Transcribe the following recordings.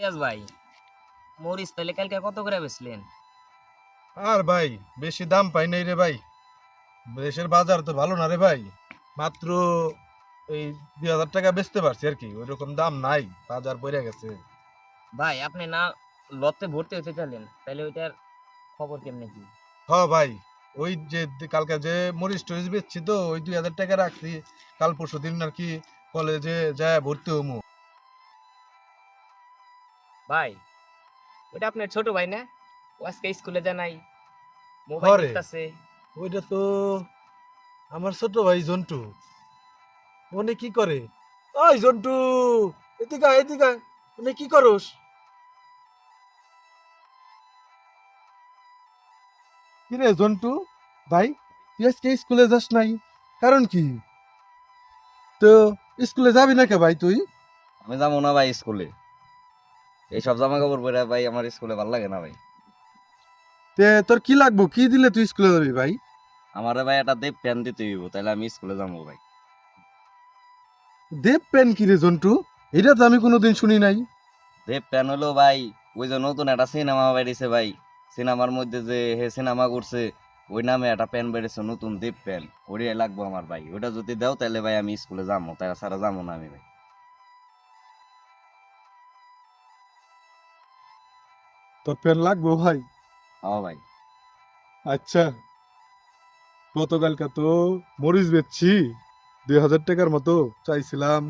ইয়াস ভাই মরিচ তাহলে কালকে কত করে বেচলেন? আর ভাই বেশি দাম পাই নাই রে ভাই। দেশের বাজার তো ভালো না রে ভাই। মাত্র এই দুই হাজার টাকা বেচতে পারছি আর কি ওই রকম দাম নাই বাজার পড়ে গেছে। ভাই আপনি না লতে ভর্তি হতে চাইলেন তাহলে ওইটার খবর কেমনে কি? হ ভাই ওই যে কালকে যে মরিচ টরিচ বেচছি তো ওই দুই হাজার টাকা রাখছি কাল পরশু দিন আর কি কলেজে যায় ভর্তি হমু। ভাই ওটা আপনার ছোট ভাই না? ও আজকে স্কুলে যায় নাই মোবাইল? দেখতাছে ওইটা তো আমার ছোট ভাই জন্টু। উনি কি করে? ওই জন্টু এদিকে আয়, এদিকে আয়। কি করস? কি রে জন্টু ভাই তুই আজকে স্কুলে যাস নাই? কারণ কি? তো স্কুলে যাবি না কে ভাই তুই? আমি যাব না ভাই স্কুলে। এইসব জামা কাপড় পরে ভাই আমার স্কুলে ভালো লাগে না ভাই। তে তোর কি লাগবো? কি দিলে তুই স্কুলে যাবি ভাই? আমারে ভাই একটা দেব প্যান দিতে হইব তাহলে আমি স্কুলে যাব ভাই। দেব পেন কি রে জন্টু? এটা তো আমি কোনোদিন শুনি নাই। দেব প্যান হলো ভাই ওই যে নতুন একটা সিনেমা বেরিয়েছে ভাই। সিনেমার মধ্যে যে হে সিনেমা করছে ওই নামে একটা প্যান বেরিয়েছে নতুন দেব প্যান ওটাই লাগবো আমার ভাই। ওটা যদি দাও তাহলে ভাই আমি স্কুলে যাব তাই ছাড়া যাব না আমি ভাই। তোর পেন লাগবো ভাই? ও ভাই। আচ্ছা গতকালকে তো মরিচ বেচছি দুই হাজার টাকার মতো চাইছিলাম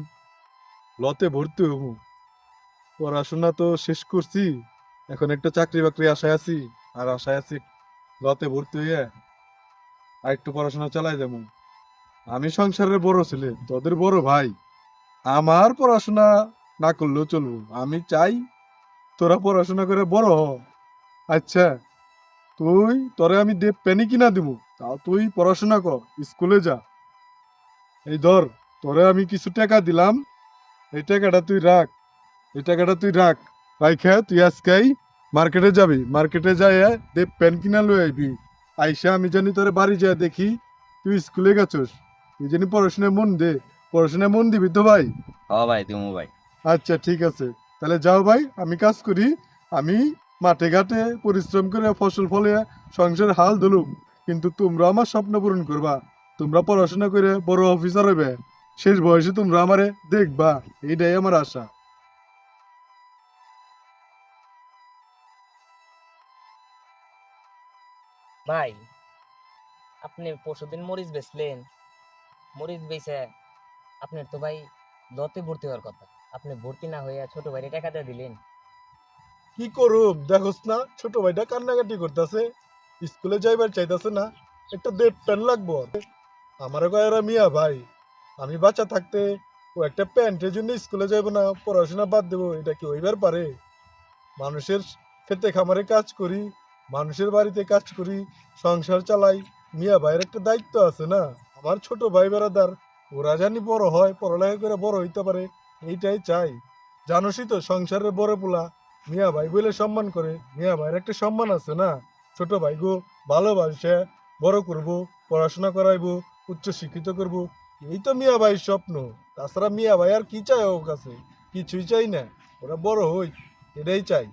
লতে ভর্তি হব। পড়াশোনা তো শেষ করছি এখন একটা চাকরি বাকরি আশায় আছি আর আশায় আছি লতে ভর্তি হয়ে আর একটু পড়াশোনা চালাই যাব আমি সংসারের বড় ছেলে তোদের বড় ভাই আমার পড়াশোনা না করলেও চলবো। আমি চাই তোরা পড়াশোনা করে বড় হ। আচ্ছা তুই তোরে আমি দেব পেনি কিনা দিব তাও তুই পড়াশোনা কর স্কুলে যা। এই ধর তোরে আমি কিছু টাকা দিলাম এই টাকাটা তুই রাখ এই টাকাটা তুই রাখ। রাইখে তুই আজকেই মার্কেটে যাবি মার্কেটে যাই দেব পেন কিনা লই আইবি। আইসা আমি জানি তোরে বাড়ি যা দেখি তুই স্কুলে গেছস। তুই জানি পড়াশোনায় মন দে পড়াশোনায় মন দিবি তো ভাই? ও ভাই তুমি ভাই। আচ্ছা ঠিক আছে। তাহলে যাও ভাই, আমি কাজ করি। আমি মাঠে ঘাটে পরিশ্রম করে ফসল ফলে সংসার হাল ধরুম কিন্তু তোমরা আমার স্বপ্ন পূরণ করবা। তোমরা পড়াশোনা করে বড় অফিসার হবে শেষ বয়সে তোমরা আমারে দেখবা। এইটাই আমার আশা। ভাই, আপনি পরশুদিন মরিচ বেচলেন। মরিচ বেচে আপনার তো ভাই লতে ভর্তি হওয়ার কথা। আপনি ভর্তি না হয়ে ছোট ভাইরে দিয়ে দিলেন। কি করুম? দেখোস না, ছোট ভাইটা কান্নাকাটি করতেছে। স্কুলে যাইবার চাইতেছে না, একটা দেব প্যান্ট লাগবো। আমার কয়েরা মিয়া ভাই, আমি বাচ্চা থাকতে ও একটা প্যান্টের জন্য স্কুলে যাইব না, পড়াশোনা বাদ দেবো, এটা কি হইবার পারে? মানুষের খেতে খামারে কাজ করি, মানুষের বাড়িতে কাজ করি, সংসার চালাই, মিয়া ভাইয়ের একটা দায়িত্ব আছে না? আমার ছোট ভাই বেড়াদার ওরা জানি বড় হয়, পড়ালেখা করে বড় হইতে পারে এইটাই চাই। জানোসই তো, সংসারের বড় পোলা। মিয়া ভাই বলে সম্মান করে। মিয়া ভাইয়ের একটা সম্মান আছে না? ছোট ভাই গো, ভালোবাসে, বড় করব, পড়াশোনা করাইবো, উচ্চ শিক্ষিত করব। এই তো মিয়া ভাইয়ের স্বপ্ন। তাছাড়া মিয়া ভাই আর কি চায় ওর কাছে? কিছুই চাই না। ওরা বড় হই, এটাই চাই।